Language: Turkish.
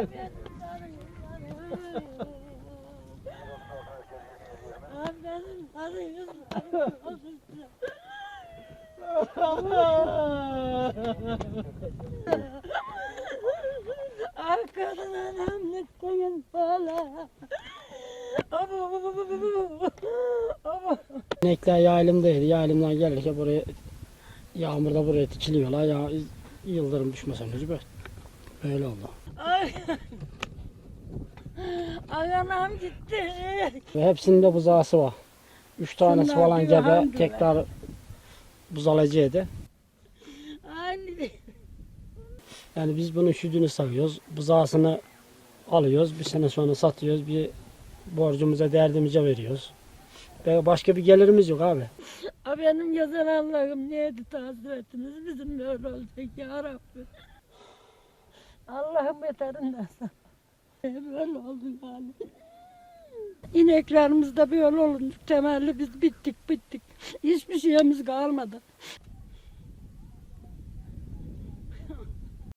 Ay. Arkadan anamlıktayım falan. İnekler yayılımdaydı. Yayılımdan gelirken buraya yağmurda buraya dikiliyorlar. Ya, yıldırım düşmesin böyle. Böyle oldu. Ay. Ay anam gitti. Ve hepsinde buzağısı var. Üç tanesi Şunlar falan gebe tekrar buzalacaktı. Aynı. Yani biz bunun sütünü savıyoruz. Buzağısını alıyoruz. Bir sene sonra satıyoruz. Bir borcumuza derdimize veriyoruz. Ve başka bir gelirimiz yok abi. A benim yazan Allah'ım neydi tasvir ettiniz bizim böyle olacak ya Rabbi. Allah'ım beterinden sana. Böyle oldu yani. İneklerimiz de böyle olunca temelli biz bittik bittik. Hiçbir şeyimiz kalmadı.